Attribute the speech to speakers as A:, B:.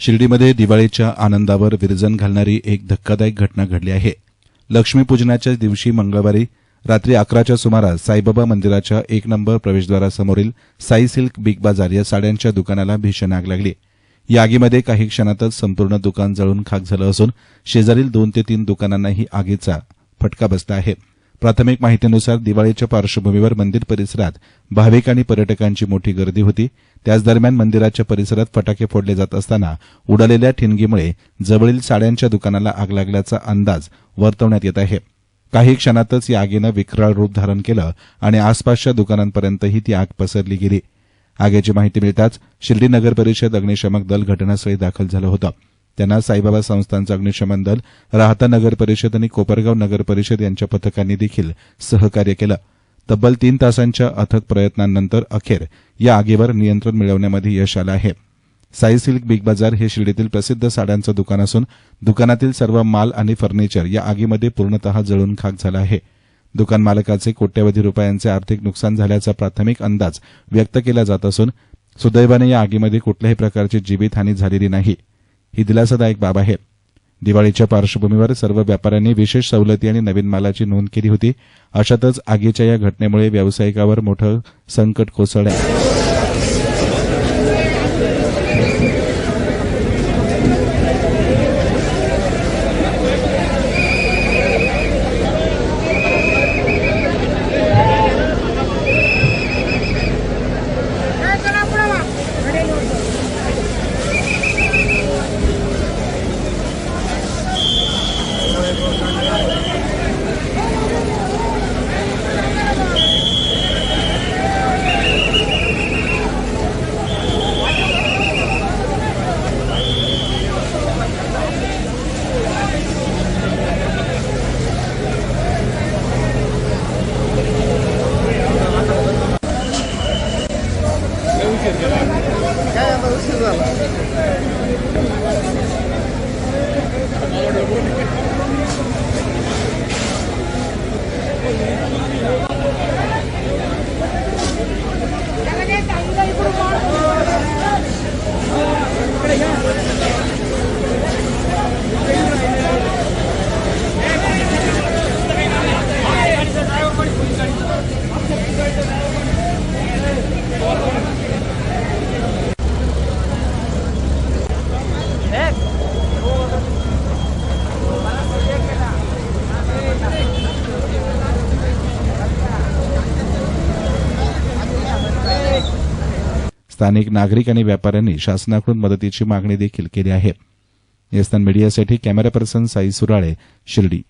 A: शिर्डीमध्ये दिवाळीच्या आनंदावर विरजन घालणारी एक धक्कादायक घटना घडली आहे. लक्ष्मीपूजनाच्या दिवशी मंगळवारी रात्री अकराच्या सुमारास साईबाबा मंदिराच्या एक नंबर प्रवेशद्वारासमोरील साई सिल्क बिग बाजार या साड्यांच्या दुकानाला भीषण आग लागली. या आगीमध्ये काही क्षणातच संपूर्ण दुकान जळून खाक झालं असून शेजारील दोन ते तीन दुकानांनाही आगीचा फटका बसला आहे. प्राथमिक माहितीनुसार दिवाळीच्या पार्श्वभूमीवर मंदिर परिसरात भाविक आणि पर्यटकांची मोठी गर्दी होती. त्याच दरम्यान मंदिराच्या परिसरात फटाके फोडले जात असताना उडालेल्या ठिणगीमुळे जवळील साड्यांच्या दुकानाला आग लागल्याचा अंदाज वर्तवण्यात येत आहे. काही क्षणातच या आगीनं विक्राळ रूप धारण केलं आणि आसपासच्या दुकानांपर्यंतही ती आग पसरली गेली. आगीची माहिती मिळताच शिर्डी नगर परिषद अग्निशमक दल घटनास्थळी दाखल झालं होतं. त्यांना साईबाबा संस्थानचं अग्निशमन दल राहता नगर परिषद आणि कोपरगाव नगर परिषद यांच्या पथकांनी देखील सहकार्य केलं. तब्बल तीन तासांच्या अथक प्रयत्नांनंतर अखेर या आगीवर नियंत्रण मिळवण्यामध्ये यश आलं आहे. साई सिल्क बिग बाजार हे शिर्डीतील प्रसिद्ध साड्यांचं दुकान असून दुकानातील सर्व माल आणि फर्निचर या आगीमध्ये पूर्णतः जळून खाक झाला आहे. दुकान मालकाचे कोट्यवधी रुपयांचे आर्थिक नुकसान झाल्याचा प्राथमिक अंदाज व्यक्त केला जात असून सुदैवाने या आगीमध्ये कुठल्याही प्रकारची जीवितहानी झालेली नाही. ही दिलासादायक बाब आहे. दिवाळीच्या पार्श्वभूमीवर सर्व व्यापाऱ्यांनी विशेष सवलती आणि नवीन मालाची नोंद केली होती. अशातच आगीच्या या घटनेमुळे व्यावसायिकावर मोठं संकट कोसळलं. आहे स्थानिक नागरिक आणि व्यापाऱ्यांनी शासनाकडून मदतीची मागणी देखील केली आहे. एस्तान मीडियासाठी कॅमेरा पर्सन साई सुराळे शिर्डी.